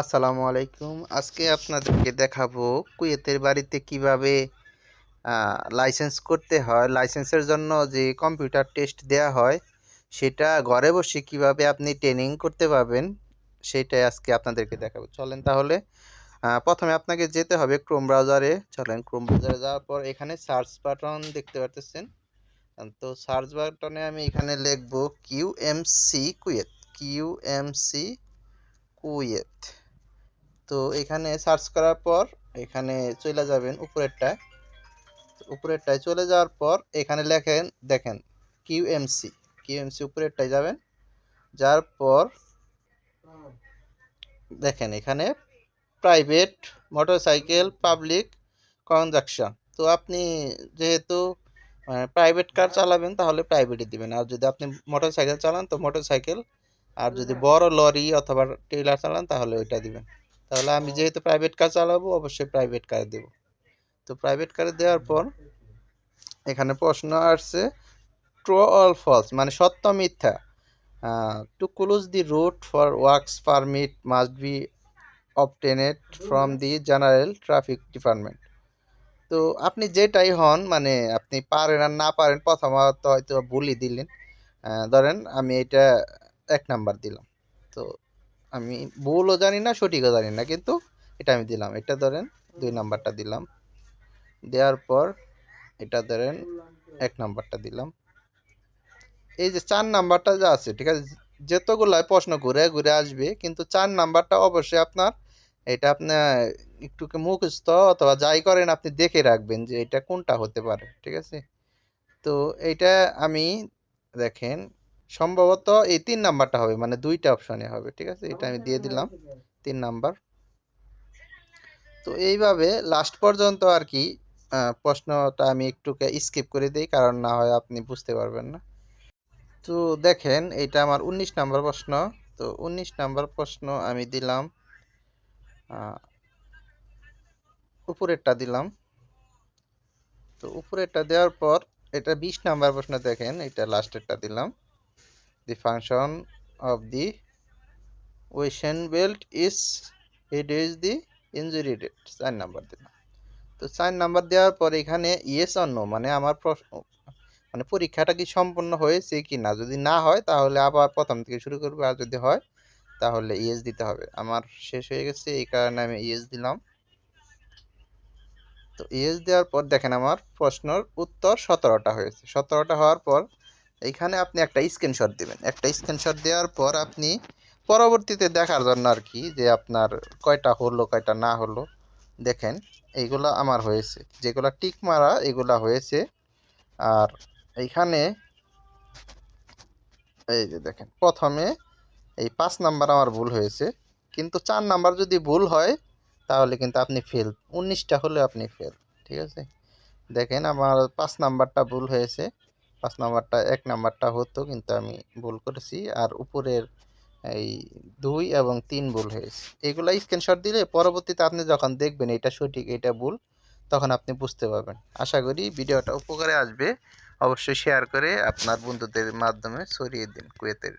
আসসালামু আলাইকুম। আজকে আপনাদেরকে দেখাবো কুয়েতের বাড়িতে কীভাবে লাইসেন্স করতে হয়। লাইসেন্সের জন্য যে কম্পিউটার টেস্ট দেয়া হয়, সেটা ঘরে বসে কীভাবে আপনি ট্রেনিং করতে পারবেন, সেটাই আজকে আপনাদেরকে দেখাবো। চলেন তাহলে প্রথমে আপনাকে যেতে হবে ক্রোম ব্রাউজারে চলেন ক্রোম ব্রাউজারে যাওয়ার পর এখানে সার্চ বাটন দেখতে পারতেছেন। তো সার্চ বাটনে আমি এখানে লিখব Q M C Kuwait Q M C Kuwait তো এখানে সার্চ করার পর এখানে চলে যাবেন উপরেরটায়। উপরেরটায় চলে যাওয়ার পর এখানে লেখেন, দেখেন কিউএমসি কিউএমসি উপরেরটায় যাবেন। যার পর দেখেন এখানে প্রাইভেট মোটরসাইকেল পাবলিক কনজাকশন তো আপনি যেহেতু প্রাইভেট কার চালাবেন তাহলে প্রাইভেটই দিবেন। আর যদি আপনি মোটরসাইকেল চালান, তো মোটরসাইকেল আর যদি বড় লরি অথবা ট্রেলার চালান, তাহলে ওইটা দিবেন। তাহলে আমি যেহেতু প্রাইভেট কার চালাবো, অবশ্যই প্রাইভেট কার দেব। তো প্রাইভেট কার দেওয়ার পর এখানে প্রশ্ন আসছে ট্রু অল ফলস মানে সত্য মিথ্যা? To close the route for works permit must be obtained from the general traffic department তো আপনি যেটাই হন মানে আপনি পারেন আর না পারেন, প্রথমত হয়তো ভুলই দিলেন। ধরেন আমি এটা এক নাম্বার দিলাম। তো আমি ভুলও জানি না, সঠিকও জানি না, কিন্তু এটা আমি দিলাম। এটা ধরেন দুই নাম্বারটা দিলাম। দেওয়ার পর এটা ধরেন এক নাম্বারটা দিলাম। এই যে চার নাম্বারটা যা আছে, ঠিক আছে? যতগুলাই প্রশ্ন ঘুরে ঘুরে আসবে, কিন্তু চার নাম্বারটা অবশ্যই আপনার এটা আপনার একটু মুখস্থ অথবা যাই করেন, আপনি দেখে রাখবেন যে এটা কোনটা হতে পারে, ঠিক আছে? তো এইটা আমি দেখেন সম্ভবত এই তিন নাম্বারটা হবে মানে দুইটা অপশনে হবে, ঠিক আছে? এটা আমি দিয়ে দিলাম, তিন নাম্বার। তো এইভাবে লাস্ট পর্যন্ত আর কি প্রশ্নটা আমি একটু স্কিপ করে দিই, কারণ না হয় আপনি বুঝতে পারবেন না। তো দেখেন এটা আমার উনিশ নাম্বার প্রশ্ন। তো উনিশ নাম্বার প্রশ্ন আমি দিলাম উপরেরটা দিলাম। তো উপরেরটা দেওয়ার পর, এটা বিশ নাম্বার প্রশ্ন দেখেন, এটা লাস্টেরটা দিলাম। The function of the ocean belt is reduce the injury rate চার নাম্বার দিলাম। তো চার নাম্বার দেওয়ার পর এখানে ইয়েস নো মানে আমার প্রশ্ন মানে পরীক্ষাটা কি সম্পূর্ণ হয়েছে কি না? যদি না হয়, তাহলে আবার প্রথম থেকে শুরু করব, আর যদি হয়, তাহলে ইয়েস দিতে হবে। আমার শেষ হয়ে গেছে, এই কারণে আমি ইয়েস দিলাম। তো ইয়েস দেওয়ার পর দেখেন আমার প্রশ্নর উত্তর সতেরোটা হয়েছে। সতেরোটা হওয়ার পর এইখানে আপনি একটা স্ক্রিনশট দিবেন। একটা স্ক্রিনশট দেওয়ার পর আপনি পরবর্তীতে দেখার জন্য আর কি যে আপনার কয়টা হলো, কয়টা না হলো, দেখেন, এইগুলা আমার হয়েছে। যেগুলা টিক মারা, এগুলা হয়েছে। আর এইখানে এই যে দেখেন, প্রথমে এই পাঁচ নাম্বার আমার ভুল হয়েছে। কিন্তু চার নাম্বার যদি ভুল হয়, তাহলে কিন্তু আপনি ফেল উনিশটা হলে আপনি ফেল ঠিক আছে? দেখেন, আমার পাঁচ নাম্বারটা ভুল হয়েছে। পাঁচ নাম্বারটা, এক নাম্বারটা হতো, কিন্তু আমি ভুল করেছি। আর উপরের এই দুই এবং তিন ভুল হয়েছে। এগুলা স্ক্রিনশট দিলে পরবর্তীতে আপনি যখন দেখবেন এটা সঠিক, এটা ভুল, তখন আপনি বুঝতে পারবেন। আশা করি ভিডিওটা উপকারে আসবে। অবশ্যই শেয়ার করে আপনার বন্ধুদের মাধ্যমে ছড়িয়ে দিন কুয়েতের